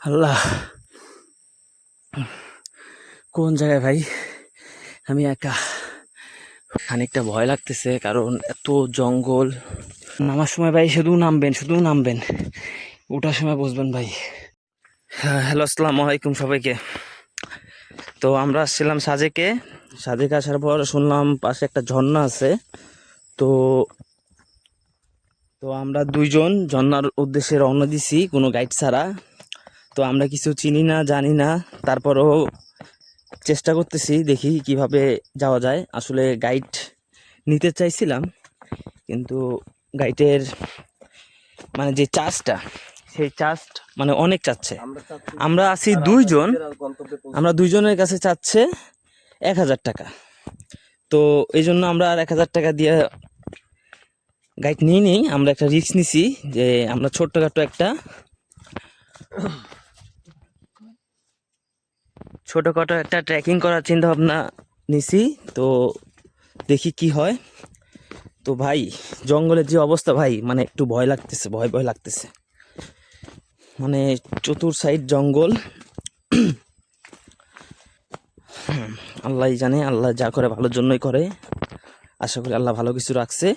আল্লাহ। কোন জায়গায় ভাই? আমি একা। খানিকটা ভয় লাগতেছে কারণ এত জঙ্গল। নামার সময় ভাই শুধু নামবেন শুধু নামবেন। ওঠার সময় বসবেন ভাই। হ্যাঁ হ্যালো, আসসালামু আলাইকুম সবাইকে। তো আমরা আসছিলাম সাজেকে। সাজেকে আসার পর শুনলাম পাশে একটা ঝর্ণা আছে। তো তো আমরা দুইজন ঝর্ণার উদ্দেশ্যে রওনা দিছি কোনো গাইড ছাড়া। তো আমরা কিছু চিনি না জানি না। তারপরও চেষ্টা করতেছি দেখি কীভাবে যাওয়া যায়। আসলে গাইড নিতে চাইছিলাম কিন্তু গাইডের মানে যে চার্জটা সেই চার্জ মানে অনেক চাচ্ছে। আমরা আছি দুইজন আমরা দুইজনের কাছে চাচ্ছে এক হাজার টাকা। তো এই জন্য আমরা আর এক হাজার টাকা দিয়ে গাইড নিয়ে নিই, আমরা একটা রিস্ক নিছি যে আমরা ছোট্টখাটো একটা ছোটোখাটো একটা ট্রেকিং করার চিন্তা ভাবনা নিছি, তো দেখি কি হয়। তো ভাই, জঙ্গলের যে অবস্থা ভাই মানে একটু ভয় লাগতেছে, ভয় ভয় লাগতেছে। মানে চতুর সাইড জঙ্গল। আল্লাহ জানে, আল্লাহ যা করে ভালোর জন্যই করে। আশা করি আল্লাহ ভালো কিছু রাখছে।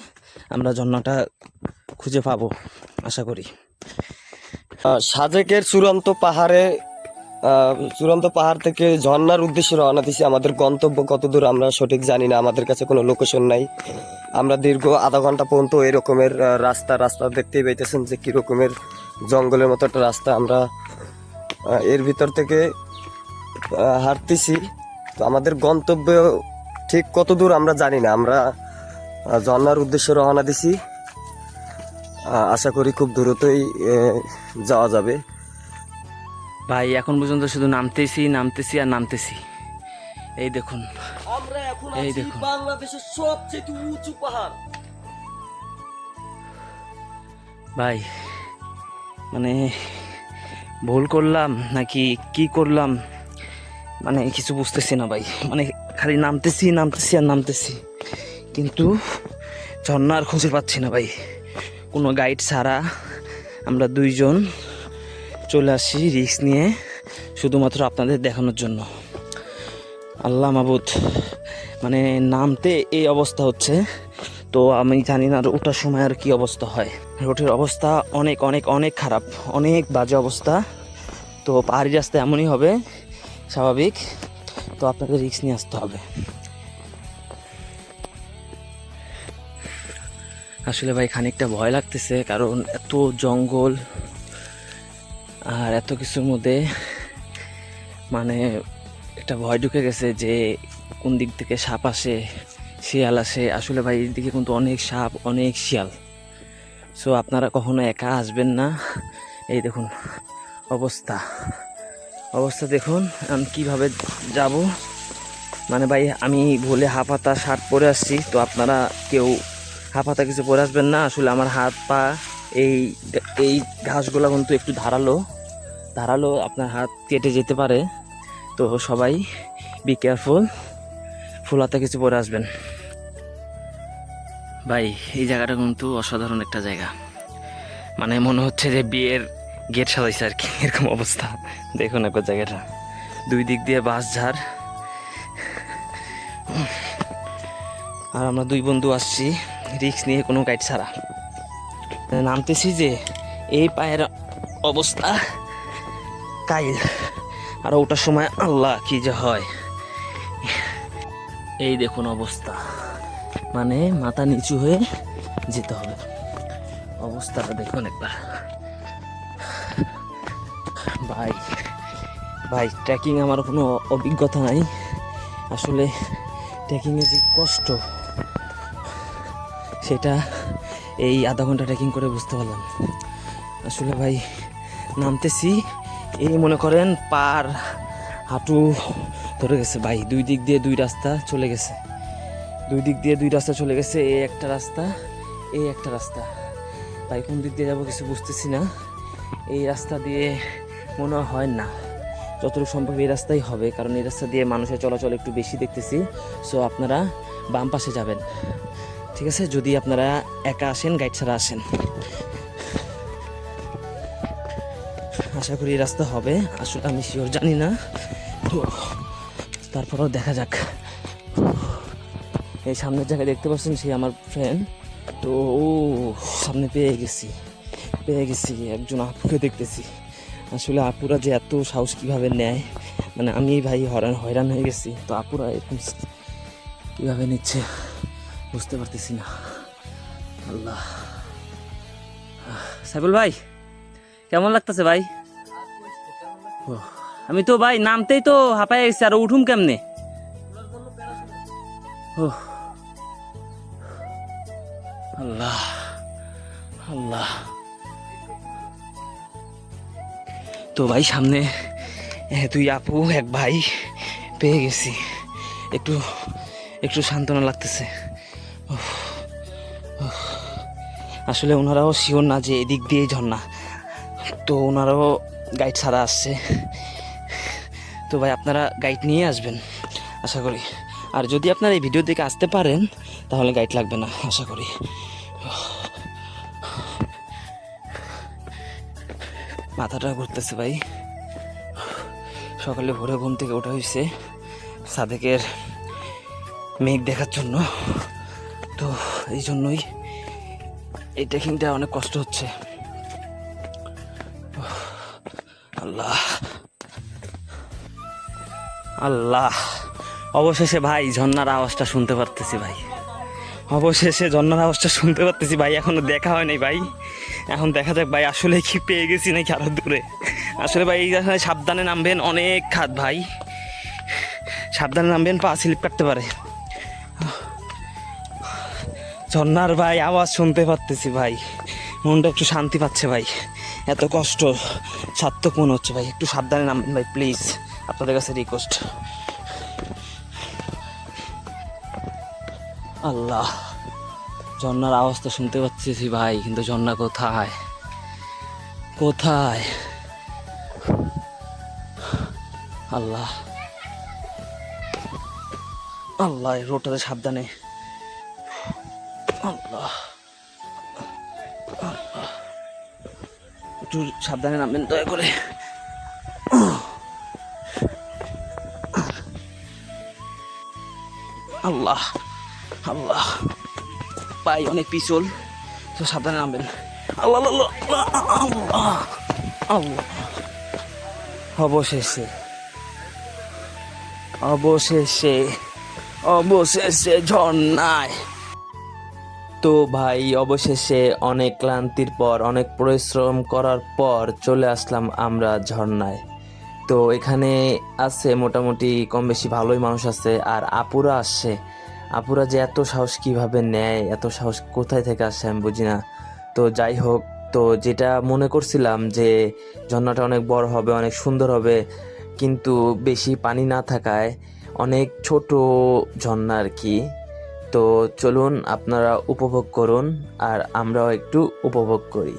আমরা ঝর্ণাটা খুঁজে পাবো, আশা করি। সাজেকের চূড়ান্ত পাহাড়ে চূড়ান্ত পাহাড় থেকে ঝর্নার উদ্দেশ্যে রওনা দিছি। আমাদের গন্তব্য কত দূর আমরা সঠিক জানি না, আমাদের কাছে কোনো লোকেশন নাই। আমরা দীর্ঘ আধা ঘণ্টা পর্যন্ত এরকমের রাস্তা রাস্তা দেখতেই পাইতেছেন যে কীরকমের জঙ্গলের মতো একটা রাস্তা আমরা এর ভিতর থেকে হাঁটতেছি। তো আমাদের গন্তব্য ঠিক কত দূর আমরা জানি না। আমরা আহ, ঝর্ণার উদ্দেশ্যে রওনা দিছি। আশা করি খুব দ্রুতই যাওয়া যাবে। ভাই এখন পর্যন্ত শুধু নামতেছি নামতেছি আর নামতেছি। এই দেখুন আমরা এখন এই দেখুন। বাংলাদেশের সবচেয়ে উঁচু পাহাড়। ভাই মানে ভুল করলাম নাকি কি করলাম? মানে কিছু বুঝতেছি না ভাই। মানে খালি নামতেছি নামতেছি আর নামতেছি। কিন্তু ঝর্ণার খুঁজে পাচ্ছি না ভাই। কোনো গাইড ছাড়া আমরা দুইজন চলে আসি রিস্ক নিয়ে শুধুমাত্র আপনাদের দেখানোর জন্য। আল্লাহ মাবুদ মানে নামতে এই অবস্থা হচ্ছে। তো আমি জানি না ওঠার সময় আর কি অবস্থা হয়। রোডের অবস্থা অনেক অনেক অনেক খারাপ। অনেক বাজে অবস্থা। তো পাহাড়ি রাস্তা এমনই হবে, স্বাভাবিক। তো আপনাকে রিস্ক নিয়ে আসতে হবে। আসলে ভাই খানিকটা ভয় লাগতেছে, কারণ এত জঙ্গল আর এত কিছুর মধ্যে মানে একটা ভয় ঢুকে গেছে যে কোন দিক থেকে সাপ আসে, শিয়াল আসে। আসলে ভাই এদিকে কিন্তু অনেক সাপ, অনেক শিয়াল। সো আপনারা কখনো একা আসবেন না। এই দেখুন, অবস্থা। অবস্থা দেখুন, আমি কীভাবে যাব। মানে ভাই, আমি ভুলে হাফাতা শার্ট পরে আসছি, তো আপনারা কেউ হাফাতা কিছু পরে আসবেন না। আসলে আমার হাত, পা, এই এই ঘাসগুলো কিন্তু একটু ধারালো। ধারালো আপনার হাত কেটে যেতে পারে। তো সবাই বি কেয়ারফুল ফুল হাতে কিছু পরে আসবেন। ভাই, এই জায়গাটা কিন্তু অসাধারণ একটা জায়গা। মানে মনে হচ্ছে যে বিয়ের গেট সাজাইছে আর কি। এরকম অবস্থা। দেখুন একবার জায়গাটা। দুই দিক দিয়ে বাস ঝাড়। আর আমরা দুই বন্ধু আসছি। রিক্স নিয়ে কোনো গাইড ছাড়া। নামতেছি যে এই পায়ের অবস্থা কাইল। আর ওটার সময় আল্লাহ কি যে হয়। এই দেখুন অবস্থা। মানে মাথা নিচু হয়ে যেতে হবে। অবস্থাটা দেখুন একবার। ভাই ভাই ট্রেকিং আমার কোনো অভিজ্ঞতা নাই। আসলে ট্রেকিংয়ে যে কষ্ট। সেটা এই আধা ঘণ্টা ট্রেকিং করে বুঝতে পারলাম। আসলে ভাই, নামতেছি, এই মনে করেন পার হাঁটু ধরে গেছে ভাই, দুই দিক দিয়ে দুই রাস্তা চলে গেছে। দুই দিক দিয়ে দুই রাস্তা চলে গেছে এই একটা রাস্তা এই একটা রাস্তা। ভাই, কোন দিক দিয়ে যাব কিছু বুঝতেছি না। এই রাস্তা দিয়ে মনে হয় না, যতটুকু সম্ভব এই রাস্তাই হবে, কারণ এই রাস্তা দিয়ে মানুষের চলাচল একটু বেশি দেখতেছি। সো আপনারা বাম পাশে যাবেন। ঠিক আছে? যদি আপনারা একা আসেন গাইড ছাড়া আসেন। আশা করি রাস্তা হবে। আসলে আমি শিওর জানি না। তারপরেও দেখা যাক। এই সামনের জায়গায় দেখতে পাচ্ছেন সে আমার ফ্রেন্ড তো ও সামনে পেয়ে গেছি। পেয়ে গেছি, একজন আপুকে দেখতেছি। আসলে আপুরা যে এত সাহস কীভাবে নেয় মানে আমি ভাই হয়রান হয়রান হয়ে গেছি। তো আপুরা এরকম কীভাবে নিচ্ছে? বুঝতে পারতেছি না। আল্লাহ। সাইবুল ভাই, কেমন লাগতেছে ভাই? আমি তো ভাই নামতেই তো হাঁপাই গেছি, আর উঠুম কেমনে? ও। আল্লাহ আল্লাহ। তো ভাই, সামনে তুই আপু, এক ভাই পেয়ে গেছি। একটু একটু সান্ত্বনা লাগতেছে। আসলে ওনারাও শিওর না যে এদিক দিয়েই ঝর্ণা। তো ওনারাও গাইড ছাড়া আসছে। তো ভাই, আপনারা গাইড নিয়ে আসবেন, আশা করি। আর যদি আপনারা এই ভিডিও দেখে আসতে পারেন, তাহলে গাইড লাগবে না, আশা করি। মাথাটা ঘুরতেছে ভাই। সকালে ভোরে ঘুম থেকে ওঠা হয়েছে, সাদেকের মেঘ দেখার জন্য। তো এই জন্যই এই ট্রেকিংটা অনেক কষ্ট হচ্ছে। আল্লাহ। আল্লাহ। অবশেষে ভাই, ঝর্ণার আওয়াজটা শুনতে পারতেছি ভাই। অবশেষে ঝর্নার আওয়াজটা শুনতে পারতেছি ভাই, এখনও দেখা হয়নি ভাই। এখন দেখা যাক ভাই, আসলে কি পেয়ে গেছি নাকি আরও দূরে। আসলে ভাই এখানে সাবধানে নামবেন অনেক খাত ভাই। সাবধানে নামবেন, পা স্লিপ কাটতে পারে। ঝর্ণার ভাই, আওয়াজ শুনতে পারতেছি ভাই। মনটা একটু শান্তি পাচ্ছে ভাই। এত কষ্ট, সার্থক মনে হচ্ছে ভাই। একটু সাবধানে নামবেন ভাই প্লিজ আপনাদের কাছে রিকোয়েস্ট আল্লাহ, ঝর্ণার আওয়াজ তো শুনতে পাচ্ছি ভাই, কিন্তু ঝর্ণা কোথায়? কোথায়? আল্লাহ। আল্লাহ রোডটাতে সাবধানে। আল্লাহ। একটু সাবধানে নামবেন দয়া করে আল্লাহ আল্লাহ পাই অনেক পিছল তো সাবধানে নামবেন আল্লাহ আল্লাহ, আল্লাহ আল্লাহ অবশেষে অবশেষে অবশেষে ঝর্ণায় তো ভাই, অবশেষে অনেক ক্লান্তির পর, অনেক পরিশ্রম করার পর চলে আসলাম আমরা ঝর্ণায়। তো এখানে আছে মোটামুটি কম বেশি ভালোই মানুষ আছে, আর আপুরা আসছে আপুরা যে এত সাহস কীভাবে নেয়, এত সাহস কোথায় থেকে আসে আমি বুঝি না। তো যাই হোক, তো যেটা মনে করছিলাম যে ঝর্ণাটা অনেক বড় হবে, অনেক সুন্দর হবে, কিন্তু বেশি পানি না থাকায় অনেক ছোট ঝর্ণা আর কি। তো চলুন আপনারা উপভোগ করুন আর আমরাও একটু উপভোগ করি।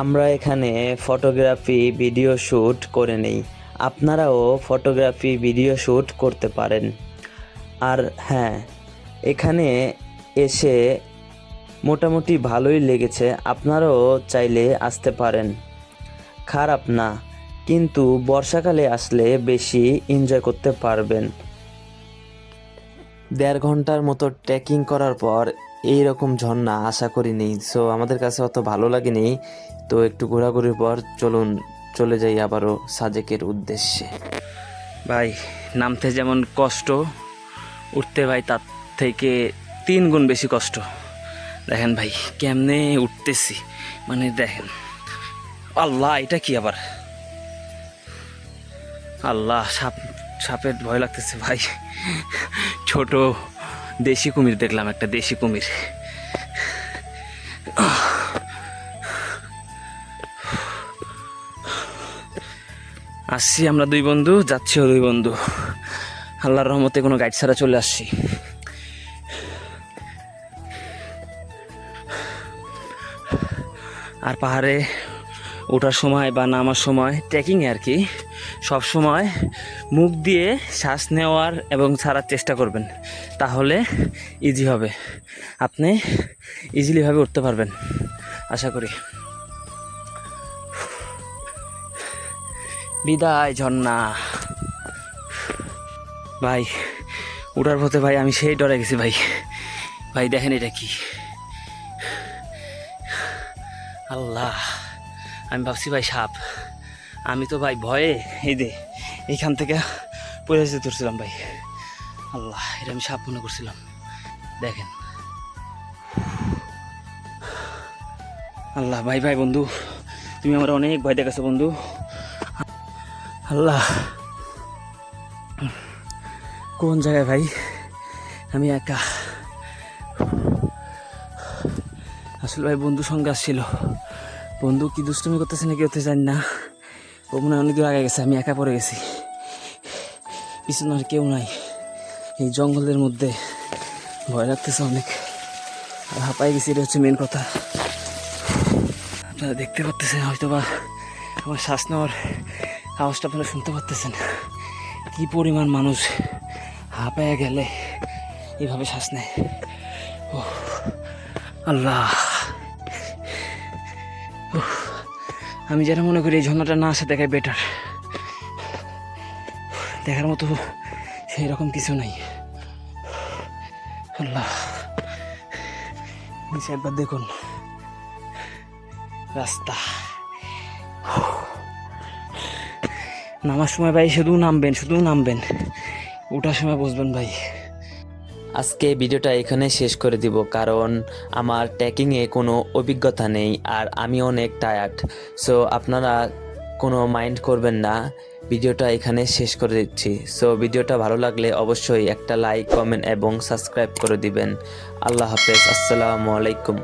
আমরা এখানে ফটোগ্রাফি ভিডিও শ্যুট করে নেই। আপনারাও ফটোগ্রাফি ভিডিও শ্যুট করতে পারেন। আর হ্যাঁ এখানে এসে মোটামুটি ভালোই লেগেছে, আপনারাও চাইলে আসতে পারেন। খারাপ না, কিন্তু বর্ষাকালে আসলে বেশি এনজয় করতে পারবেন। দেড় ঘণ্টার মতো ট্রেকিং করার পর এই রকম ঝর্ণা আশা করিনি সো আমাদের কাছে অত ভালো লাগেনি। তো একটু ঘোরাঘুরির পর চলুন, চলে যাই আবারও সাজেকের উদ্দেশ্যে। ভাই, নামতে যেমন কষ্ট, উঠতে ভাই তার থেকে তিন গুণ বেশি কষ্ট। দেখেন ভাই, কেমনে উঠতেছি। মানে দেখেন, আল্লাহ, এটা কি আবার? আল্লাহ, সাপ, সাপের ভয় লাগতেছে ভাই। ছোট দেশি কুমির দেখলাম, একটা দেশি কুমির। আসছি আমরা দুই বন্ধু যাচ্ছিও দুই বন্ধু। আল্লাহর রহমতে কোনো গাইড ছাড়া চলে আসছি। পাহাড়ে ওঠার সময় বা নামার সময় ট্রেকিংয়ে আর কি, সব সময় মুখ দিয়ে শ্বাস নেওয়ার এবং ছাড়ার চেষ্টা করবেন। তাহলে ইজি হবে। আপনি ইজিলিভাবে উঠতে পারবেন। আশা করি। বিদায়, ঝর্ণা। ভাই ওঠার পথে ভাই, আমি সেই ডরে গেছি ভাই। ভাই, দেখেন এটা কি। আল্লাহ, আমি ভাবছি ভাই সাপ। আমি তো ভাই ভয়ে এই দে এইখান থেকে পড়ে যেতে ধরছিলাম ভাই। আল্লাহ, এটা আমি সাপ মনে করছিলাম। দেখেন। আল্লাহ, ভাই ভাই, বন্ধু, তুমি আমার অনেক ভয় দেখাছো বন্ধু। আল্লাহ, কোন জায়গায় ভাই? আমি একা। আসলে ভাই বন্ধু সঙ্গে আসছিল। বন্ধু, কি দুষ্টুমি করতেছে নাকি হতে জানি না। ও মনে হয় অনেক দূর আগে গেছে, আমি একা পড়ে গেছি। পিছনে আর কেউ নাই। এই জঙ্গলের মধ্যে ভয় লাগতেছে অনেক। আর হাঁপাই গেছি, এটা হচ্ছে মেন কথা। আপনারা দেখতে পাচ্তেছেন হয়তো বা আমার শ্বাস নেওয়ার আওয়াজটা আপনারা শুনতে পাচ্তেছেন। কি পরিমাণ মানুষ হাঁপায়া গেলে এইভাবে শ্বাস নেয়। ও আল্লাহ। আমি যেটা মনে করি এই ঝর্ণাটা না আসে দেখায় বেটার দেখার মতো সেই রকম কিছু নাই। নিচে একবার দেখুন। রাস্তা। নামার সময় ভাই শুধু নামবেন শুধু নামবেন। ওঠার সময় বসবেন ভাই। আজকে ভিডিওটা এখানে শেষ করে দিব, কারণ আমার ট্রেকিংয়ে কোনো অভিজ্ঞতা নেই আর আমি অনেক টায়ার্ড সো আপনারা কোনো মাইন্ড করবেন না, ভিডিওটা এখানে শেষ করে দিচ্ছি। সো ভিডিওটা ভালো লাগলে অবশ্যই একটা লাইক কমেন্ট এবং সাবস্ক্রাইব করে দিবেন। আল্লাহ হাফেজ, আসসালামু আলাইকুম।